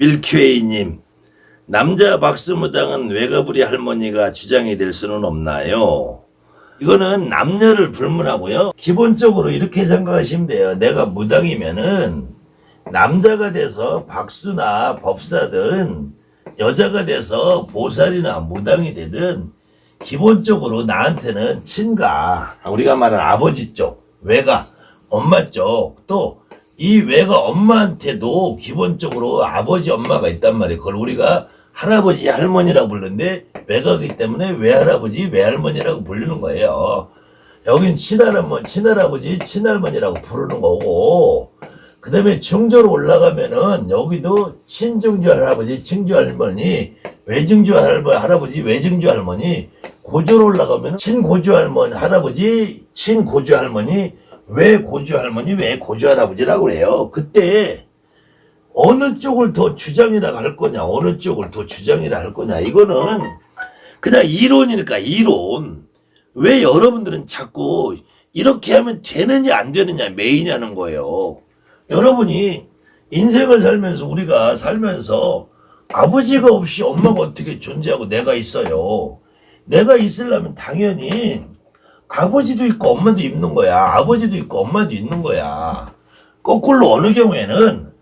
밀큐웨이님, 남자 박스무당은 외가부리 할머니가 주장이 될 수는 없나요? 이거는 남녀를 불문하고요. 기본적으로 이렇게 생각하시면 돼요. 내가 무당이면은 남자가 돼서 박수나 법사든 여자가 돼서 보살이나 무당이 되든 기본적으로 나한테는 친가, 우리가 말하는 아버지 쪽, 외가, 엄마 쪽, 또 이 외가 엄마한테도 기본적으로 아버지 엄마가 있단 말이에요. 그걸 우리가 할아버지 할머니라고 부르는데 외가기 때문에 외할아버지 외할머니라고 부르는 거예요. 여긴 친할아버 친할아버지 친할머니라고 부르는 거고 그 다음에 중조로 올라가면은 여기도 친중조 할아버지 친조 할머니 외증조 할아버지 외증조 할머니 고조로 올라가면 친고조 할머니 할아버지 친고조 할머니 외고조 할머니 외고조 할아버지라고 그래요. 그때 어느 쪽을 더 주장이라 할 거냐, 어느 쪽을 더 주장이라 할 거냐, 이거는 그냥 이론이니까 이론. 왜 여러분들은 자꾸 이렇게 하면 되느냐, 안 되느냐, 매이냐는 거예요. 여러분이 인생을 살면서 우리가 살면서 아버지가 없이 엄마가 어떻게 존재하고 내가 있어요. 내가 있으려면 당연히 아버지도 있고 엄마도 있는 거야. 아버지도 있고 엄마도 있는 거야. 거꾸로 어느 경우에는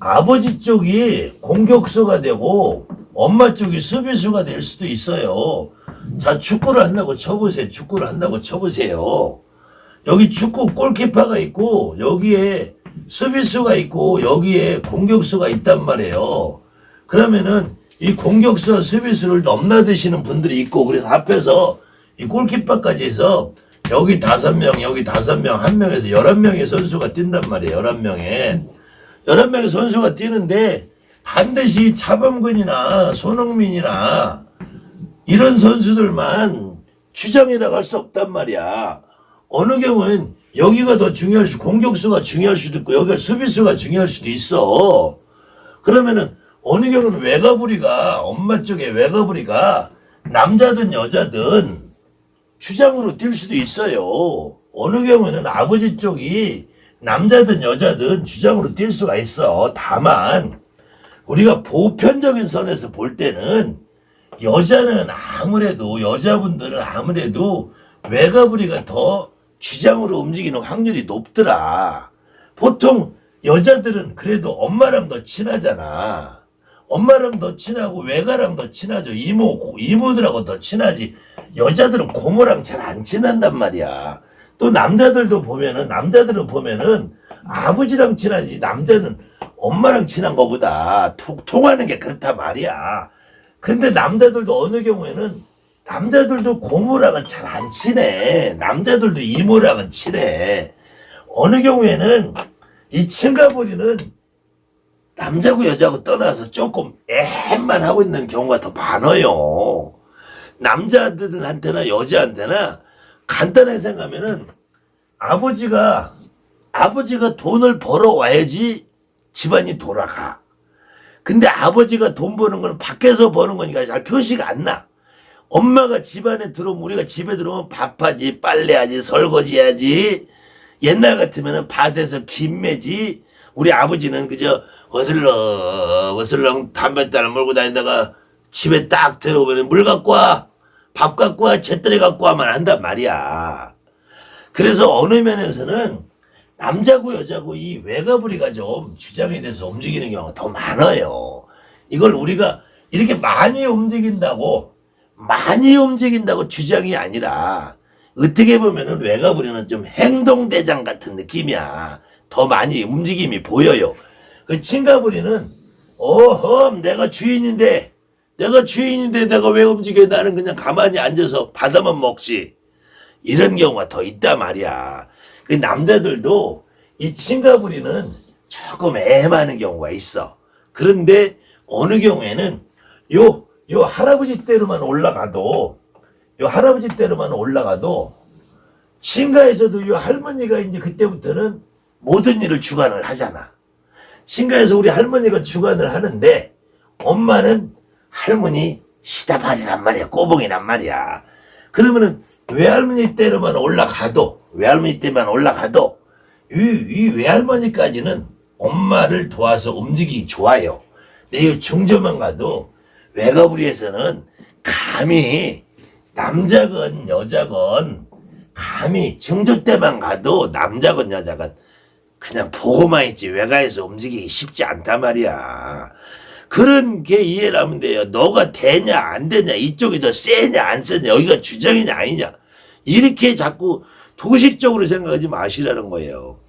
아버지 쪽이 공격수가 되고 엄마 쪽이 수비수가 될 수도 있어요. 자, 축구를 한다고 쳐보세요. 축구를 한다고 쳐보세요. 여기 축구 골키퍼가 있고 여기에 수비수가 있고 여기에 공격수가 있단 말이에요. 그러면은 이 공격수 수비수를 넘나드시는 분들이 있고 그래서 앞에서 이 골키퍼까지 해서 여기 다섯 명 여기 다섯 명 한 명에서 열한 명의 선수가 뛴단 말이에요. 열한 명에 열한 명의 선수가 뛰는데 반드시 차범근이나 손흥민이나 이런 선수들만 주장이라고 할 수 없단 말이야. 어느 경우엔 여기가 더 중요할 수, 공격수가 중요할 수도 있고, 여기가 수비수가 중요할 수도 있어. 그러면은, 어느 경우는 외가부리가, 엄마 쪽에 외가부리가, 남자든 여자든 주장으로 뛸 수도 있어요. 어느 경우에는 아버지 쪽이 남자든 여자든 주장으로 뛸 수가 있어. 다만, 우리가 보편적인 선에서 볼 때는 여자는 아무래도 여자분들은 아무래도 외가부리가 더 주장으로 움직이는 확률이 높더라. 보통 여자들은 그래도 엄마랑 더 친하잖아. 엄마랑 더 친하고 외가랑 더 친하죠. 이모 고- 이모들하고 더 친하지. 여자들은 고모랑 잘 안 친한단 말이야. 또 남자들도 보면은 남자들은 보면은 아버지랑 친하지. 남자는 엄마랑 친한 거보다 통, 통하는 게 그렇단 말이야. 근데 남자들도 어느 경우에는 남자들도 고모랑은 잘 안 친해. 남자들도 이모랑은 친해. 어느 경우에는 이 친가부리는 남자고 여자고 떠나서 조금 애만 하고 있는 경우가 더 많아요. 남자들한테나 여자한테나 간단하게 생각하면은 아버지가 아버지가 돈을 벌어 와야지 집안이 돌아가. 근데 아버지가 돈 버는 건 밖에서 버는 거니까 잘 표시가 안 나. 엄마가 집안에 들어오면 우리가 집에 들어오면 밥하지 빨래하지 설거지하지 옛날 같으면은 밭에서 김매지 우리 아버지는 그저 어슬렁 어슬렁 담뱃단을 몰고 다니다가 집에 딱 들어오면 물 갖고 와 밥 갖고 와 잿더리 갖고 와만 한단 말이야 그래서 어느 면에서는 남자고 여자고 이 외가부리가 좀 주장에 대해서 움직이는 경우가 더 많아요 이걸 우리가 이렇게 많이 움직인다고 많이 움직인다고 주장이 아니라 어떻게 보면은 외가부리는 좀 행동대장 같은 느낌이야. 더 많이 움직임이 보여요. 그 친가부리는 어험 내가 주인인데 내가 주인인데 내가 왜 움직여 나는 그냥 가만히 앉아서 받아만 먹지. 이런 경우가 더 있단 말이야. 그 남자들도 이 친가부리는 조금 애매하는 경우가 있어. 그런데 어느 경우에는 요, 요 할아버지 때로만 올라가도, 요 할아버지 때로만 올라가도, 친가에서도 요 할머니가 이제 그때부터는 모든 일을 주관을 하잖아. 친가에서 우리 할머니가 주관을 하는데, 엄마는 할머니 시다발이란 말이야. 꼬봉이란 말이야. 그러면은 외할머니 때로만 올라가도, 외할머니 때만 올라가도, 이, 이 외할머니까지는 엄마를 도와서 움직이기 좋아요. 내 중저만 가도 외가부리에서는 감히 남자건 여자건 감히 증조 때만 가도 남자건 여자건 그냥 보고만 있지 외가에서 움직이기 쉽지 않단 말이야. 그런 게 이해를 하면 돼요. 너가 되냐 안 되냐 이쪽이 더 세냐 안 세냐 여기가 주장이냐 아니냐 이렇게 자꾸 도식적으로 생각하지 마시라는 거예요.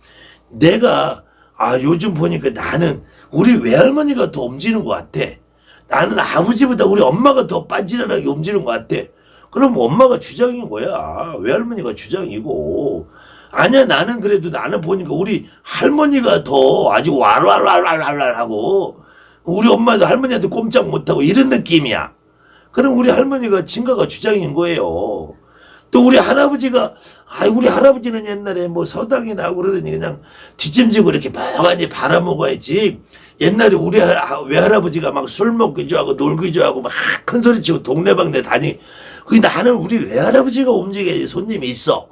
내가 아 요즘 보니까 나는 우리 외할머니가 더 움직이는 것 같아. 나는 아버지보다 우리 엄마가 더 빠지런하게 움직이는 것 같아. 그럼 엄마가 주장인 거야. 외할머니가 주장이고. 아니야 나는 그래도 나는 보니까 우리 할머니가 더 아주 왈왈왈왈왈 하고 우리 엄마도 할머니한테 꼼짝 못하고 이런 느낌이야. 그럼 우리 할머니가 친가가 주장인 거예요. 또 우리 할아버지가 아 우리 할아버지는 옛날에 뭐 서당에 나고 그러더니 그냥 뒷짐지고 이렇게 멍하니 바라먹어야지 옛날에 우리 하- 외할아버지가 막 술 먹기 좋아하고 놀기 좋아하고 막 큰 소리 치고 동네방네 다니 그 나는 우리 외할아버지가 움직여야지 손님이 있어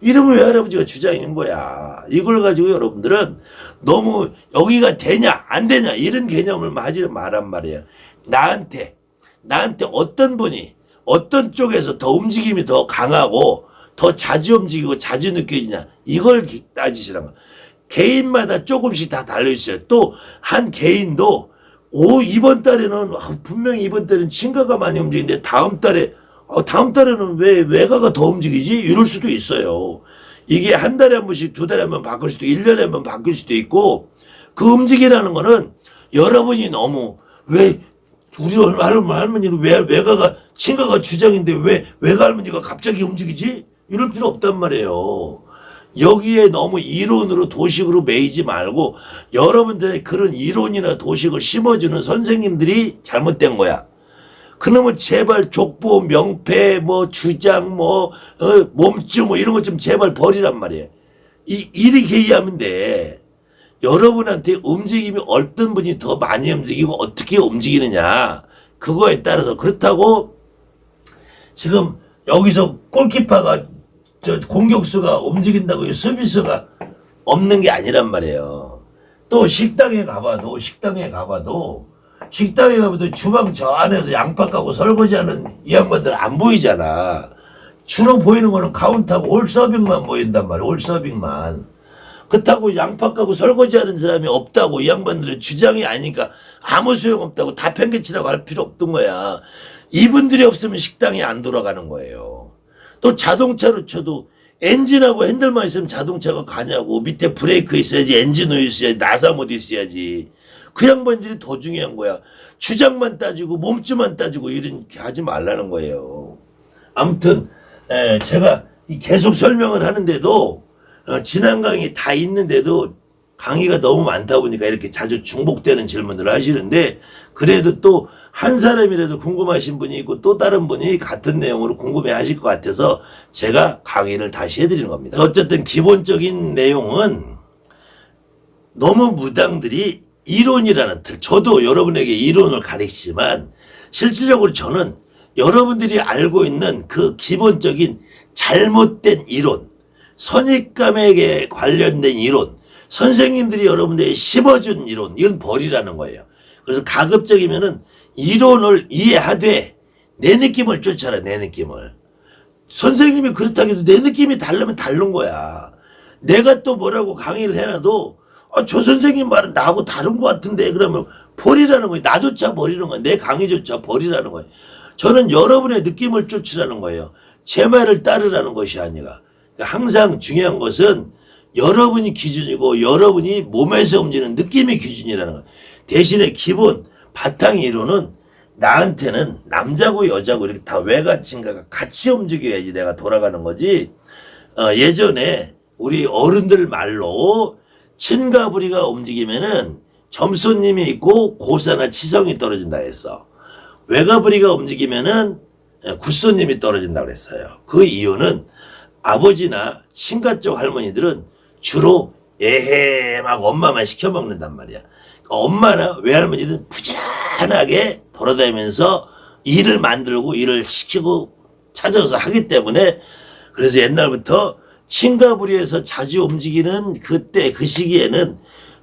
이러면 외할아버지가 주장인 거야 이걸 가지고 여러분들은 너무 여기가 되냐 안 되냐 이런 개념을 하지 말란 말이에요 나한테 나한테 어떤 분이 어떤 쪽에서 더 움직임이 더 강하고 더 자주 움직이고 자주 느껴지냐 이걸 기- 따지시란 거. 개인마다 조금씩 다 달려 있어요. 또 한 개인도 오 이번 달에는 아, 분명히 이번 달에는 친가가 많이 움직이는데 다음 달에 어, 다음 달에는 왜 외가가 더 움직이지 이럴 수도 있어요. 이게 한 달에 한 번씩 두 달에 한 번 바뀔 수도 일년에 한 번 바뀔 수도 있고 그 움직이라는 거는 여러분이 너무 왜 우리 할머니, 할머니는 왜 외가가 친가가 주장인데 왜 외가 할머니가 갑자기 움직이지? 이럴 필요 없단 말이에요. 여기에 너무 이론으로 도식으로 매이지 말고 여러분들의 그런 이론이나 도식을 심어주는 선생님들이 잘못된 거야. 그러면 제발 족보, 명패, 뭐 주장, 뭐 어, 몸주 뭐 이런 거좀 제발 버리란 말이에요. 이 이렇게 이해하면 돼. 여러분한테 움직임이 어떤 분이 더 많이 움직이고 어떻게 움직이느냐 그거에 따라서 그렇다고 지금 여기서 골키퍼가 저 공격수가 움직인다고 수비수가 없는 게 아니란 말이에요. 또 식당에 가봐도 식당에 가봐도 식당에 가봐도 주방 저 안에서 양파 까고 설거지하는 이 양반들 안 보이잖아. 주로 보이는 거는 카운터하고 올 서빙만 보인단 말이야. 올 서빙만. 그렇다고 양파 까고 설거지하는 사람이 없다고 이 양반들은 주장이 아니니까 아무 소용 없다고 다 팽개치라고 할 필요 없던 거야. 이분들이 없으면 식당이 안 돌아가는 거예요. 또 자동차로 쳐도 엔진하고 핸들만 있으면 자동차가 가냐고 밑에 브레이크 있어야지 엔진 오일 있어야지 나사모드 있어야지 그 양반들이 더 중요한 거야 주장만 따지고 몸주만 따지고 이렇게 하지 말라는 거예요 아무튼 에, 제가 이 계속 설명을 하는데도 어, 지난 강의 다 있는데도 강의가 너무 많다 보니까 이렇게 자주 중복되는 질문을 하시는데 그래도 또 한 사람이라도 궁금하신 분이 있고 또 다른 분이 같은 내용으로 궁금해 하실 것 같아서 제가 강의를 다시 해드리는 겁니다. 어쨌든 기본적인 내용은 너무 무당들이 이론이라는 틀, 저도 여러분에게 이론을 가르치지만 실질적으로 저는 여러분들이 알고 있는 그 기본적인 잘못된 이론, 선입감에게 관련된 이론, 선생님들이 여러분들에게 심어준 이론, 이건 버리라는 거예요. 그래서 가급적이면은 이론을 이해하되 내 느낌을 쫓아라, 내 느낌을. 선생님이 그렇다고 해도 내 느낌이 다르면 다른 거야. 내가 또 뭐라고 강의를 해놔도 아, 저 선생님 말은 나하고 다른 것 같은데 그러면 버리라는 거예요. 나조차 버리는 거예요. 내 강의조차 버리라는 거예요. 저는 여러분의 느낌을 쫓으라는 거예요. 제 말을 따르라는 것이 아니라 그러니까 항상 중요한 것은 여러분이 기준이고 여러분이 몸에서 움직이는 느낌이 기준이라는 거예요. 대신에 기본 바탕 이론은 나한테는 남자고 여자고 이렇게 다 외가친가가 같이 움직여야지 내가 돌아가는 거지. 어, 예전에 우리 어른들 말로 친가부리가 움직이면은 점수님이 있고 고사나 치성이 떨어진다 했어. 외가부리가 움직이면은 예, 구소님이 떨어진다 그랬어요. 그 이유는 아버지나 친가 쪽 할머니들은 주로 애해막 엄마만 시켜 먹는단 말이야. 엄마나 외할머니는 부지런하게 돌아다니면서 일을 만들고 일을 시키고 찾아서 하기 때문에 그래서 옛날부터 친가부리에서 자주 움직이는 그때 그 시기에는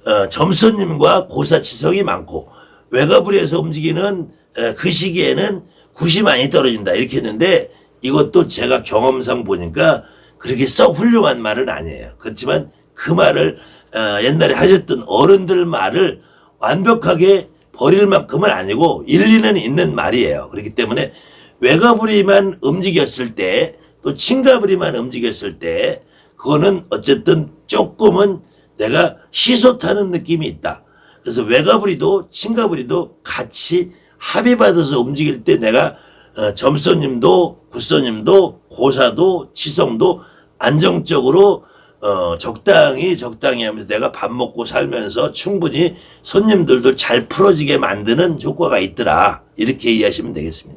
어, 점수님과 고사치성이 많고 외가부리에서 움직이는 에, 그 시기에는 굿이 많이 떨어진다 이렇게 했는데 이것도 제가 경험상 보니까 그렇게 썩 훌륭한 말은 아니에요. 그렇지만 그 말을 어, 옛날에 하셨던 어른들 말을 완벽하게 버릴 만큼은 아니고 일리는 있는 말이에요. 그렇기 때문에 외가부리만 움직였을 때 또 친가부리만 움직였을 때 그거는 어쨌든 조금은 내가 시소 타는 느낌이 있다. 그래서 외가부리도 친가부리도 같이 합의받아서 움직일 때 내가 어, 점소님도 구소님도 고사도 치성도 안정적으로 어, 적당히 적당히 하면서 내가 밥 먹고 살면서 충분히 손님들도 잘 풀어지게 만드는 효과가 있더라. 이렇게 이해하시면 되겠습니다.